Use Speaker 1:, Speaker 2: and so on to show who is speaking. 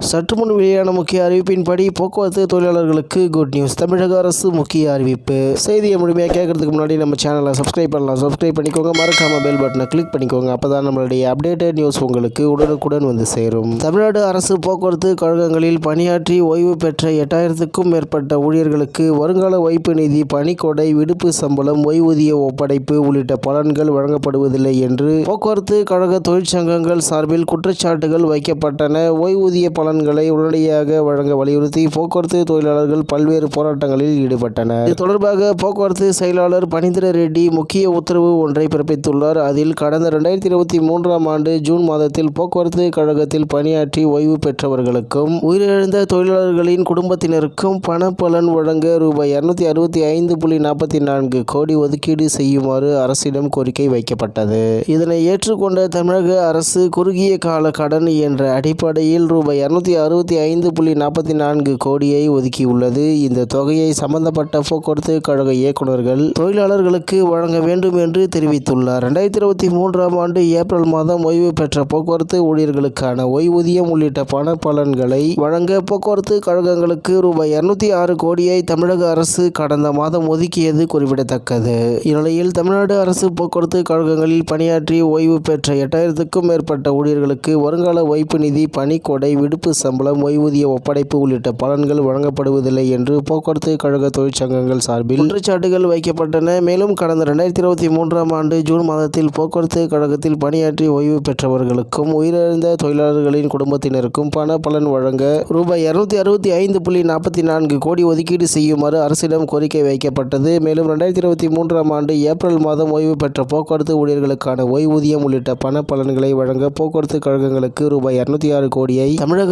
Speaker 1: சற்று முன் வெளியான முக்கிய அறிவிப்பின்படி போக்குவரத்து தொழிலாளர்களுக்கு குட் நியூஸ் தமிழக அரசு முக்கிய அறிவிப்பு. செய்தியை முழுமையாக கேட்கறதுக்கு முன்னாடி நம்ம சேனலை சப்ஸ்கிரைப் பண்ணலாம். சப்ஸ்கிரைப் பண்ணிக்கோங்க. மறக்காம பெல் பட்டனை கிளிக் பண்ணிக்கோங்க. அப்பதான் நம்மளுடைய அப்டேட்டட் நியூஸ் உங்களுக்கு உடனுக்குடன் வந்து சேரும். தமிழ்நாடு அரசு போக்குவரத்து கழகங்களில் பணியாற்றி ஓய்வு பெற்ற எட்டாயிரத்துக்கும் மேற்பட்ட ஊழியர்களுக்கு வருங்கால வைப்பு நிதி பணிக்கொடை விடுப்பு சம்பளம் ஓய்வூதிய ஒப்படைப்பு உள்ளிட்ட பலன்கள் வழங்கப்படுவதில்லை என்று போக்குவரத்து கழக தொழிற்சங்கங்கள் சார்பில் குற்றச்சாட்டுகள் வைக்கப்பட்டன. ஓய்வூதிய பலன்களை உடனடியாக வழங்க வலியுறுத்தி போக்குவரத்து தொழிலாளர்கள் பல்வேறு போராட்டங்களில் ஈடுபட்டனர். இது தொடர்பாக போக்குவரத்து செயலாளர் பனிந்திர ரெட்டி முக்கிய உத்தரவு ஒன்றை பிறப்பித்துள்ளார். அதில் கடந்த இரண்டாயிரத்தி இருபத்தி மூன்றாம் ஆண்டு ஜூன் மாதத்தில் போக்குவரத்து கழகத்தில் பணியாற்றி ஓய்வு பெற்றவர்களுக்கும் உயிரிழந்த தொழிலாளர்களின் குடும்பத்தினருக்கும் பணப்பலன் வழங்க ரூபாய் இருநூத்தி அறுபத்தி ஐந்து புள்ளி நாற்பத்தி நான்கு கோடி ஒதுக்கீடு செய்யுமாறு அரசிடம் கோரிக்கை வைக்கப்பட்டது. இதனை ஏற்றுக்கொண்ட தமிழக அரசு குறுகிய கால கடன் என்ற அடிப்படையில் ரூபாய் இரநூத்தி அறுபத்தி ஐந்து புள்ளி நாற்பத்தி நான்கு கோடியை ஒதுக்கியுள்ளது. இந்த தொகையை சம்பந்தப்பட்ட போக்குவரத்து கழக இயக்குநர்கள் தொழிலாளர்களுக்கு வழங்க வேண்டும் என்று தெரிவித்துள்ளார். இரண்டாயிரத்தி இருபத்தி மூன்றாம் ஆண்டு ஏப்ரல் மாதம் ஓய்வு பெற்ற போக்குவரத்து ஊழியர்களுக்கான ஓய்வூதியம் உள்ளிட்ட பண பலன்களை வழங்க போக்குவரத்து கழகங்களுக்கு ரூபாய் இருநூத்தி ஆறு கோடியை தமிழக அரசு கடந்த மாதம் ஒதுக்கியது குறிப்பிடத்தக்கது. இந்நிலையில் தமிழ்நாடு அரசு போக்குவரத்து கழகங்களில் பணியாற்றி ஓய்வு பெற்ற எட்டாயிரத்துக்கும் மேற்பட்ட ஊழியர்களுக்கு வருங்கால வைப்பு நிதி பணிக்கொடை விடுப்பு சம்பளம் ஓய்வூதிய ஒப்படைப்பு உள்ளிட்ட பலன்கள் வழங்கப்படுவதில்லை என்று போக்குவரத்து கழக தொழிற்சங்கங்கள் சார்பில் குற்றச்சாட்டுகள் வைக்கப்பட்டன. மேலும் கடந்த இரண்டாயிரத்தி இருபத்தி மூன்றாம் ஆண்டு ஜூன் மாதத்தில் போக்குவரத்து கழகத்தில் பணியாற்றி ஓய்வு பெற்றவர்களுக்கும் உயிரிழந்த தொழிலாளர்களின் குடும்பத்தினருக்கும் பண பலன் வழங்க ரூபாய் இருநூத்தி அறுபத்தி ஐந்து புள்ளி நாற்பத்தி நான்கு கோடி ஒதுக்கீடு செய்யுமாறு அரசிடம் கோரிக்கை வைக்கப்பட்டது. மேலும் இரண்டாயிரத்தி இருபத்தி மூன்றாம் ஆண்டு ஏப்ரல் மாதம் ஓய்வு பெற்ற போக்குவரத்து ஊழியர்களுக்கான ஓய்வூதியம் உள்ளிட்ட பண பலன்களை வழங்க போக்குவரத்து கழகங்களுக்கு ரூபாய் இருநூத்தி ஆறு கோடியை தமிழக